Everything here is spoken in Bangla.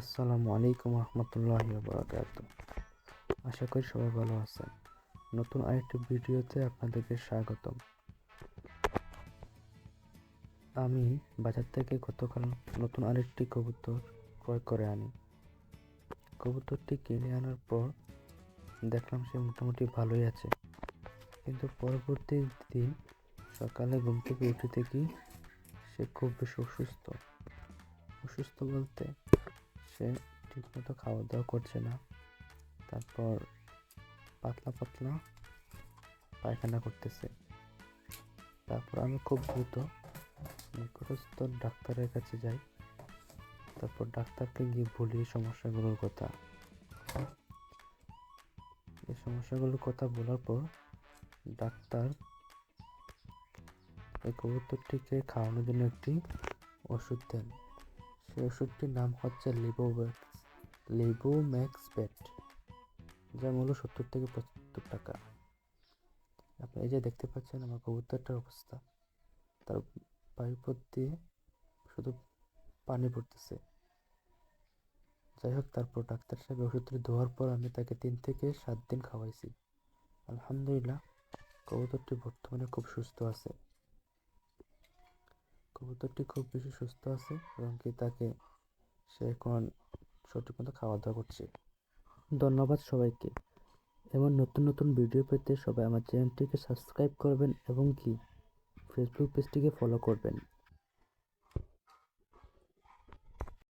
আসসালামু আলাইকুম রহমতুল্লাহি বারাকাতু আশা করি সবাই ভালো আছেন। নতুন আরেকটি ভিডিওতে আপনাদেরকে স্বাগতম। আমি বাজার থেকে গতকাল নতুন আরেকটি কবুতর ক্রয় করে আনি। কবুতরটি কিনে আনার পর দেখলাম সে মোটামুটি ভালোই আছে। কিন্তু পরবর্তী দিন সকালে ঘুম থেকে উঠে দেখি সে খুব বেশি অসুস্থ। অসুস্থ বলতে সে ঠিকমতো খাওয়া দাওয়া করছে না। তারপর পাতলা পাতলা পায়খানা করতেছে। তারপর আমি খুব দ্রুত নিকটস্থ ডাক্তারের কাছে যাই। তারপর ডাক্তারকে গিয়ে বলি এই সমস্যাগুলোর কথা। এই সমস্যাগুলোর কথা বলার পর ডাক্তার এই কবুতরটিকে খাওয়ানোর জন্য একটি ওষুধ দেন। সেই ওষুধটির নাম হচ্ছে লিবোম্যাক্স লিবোম্যাক্স পেট যার মূল্য সত্তর থেকে পঁচাত্তর টাকা। আপনি এই যে দেখতে পাচ্ছেন আমার কবুতরটার অবস্থা, তার বায়ুপথ দিয়ে শুধু পানি পড়তেছে। যাই হোক, তারপর ডাক্তার সাহেব ওষুধটি ধোয়ার পর আমি তাকে তিন থেকে সাত দিন খাওয়াইছি। আলহামদুলিল্লাহ, কবুতরটি বর্তমানে খুব সুস্থ আছে। কবুতরটি খুব বেশি সুস্থ আছে এবং কি তাকে সে এখন সঠিক মতো খাওয়া দাওয়া করছে। ধন্যবাদ সবাইকে। এবং নতুন নতুন ভিডিও পেতে সবাই আমার চ্যানেলটিকে সাবস্ক্রাইব করবেন এবং কি ফেসবুক পেজটিকে ফলো করবেন।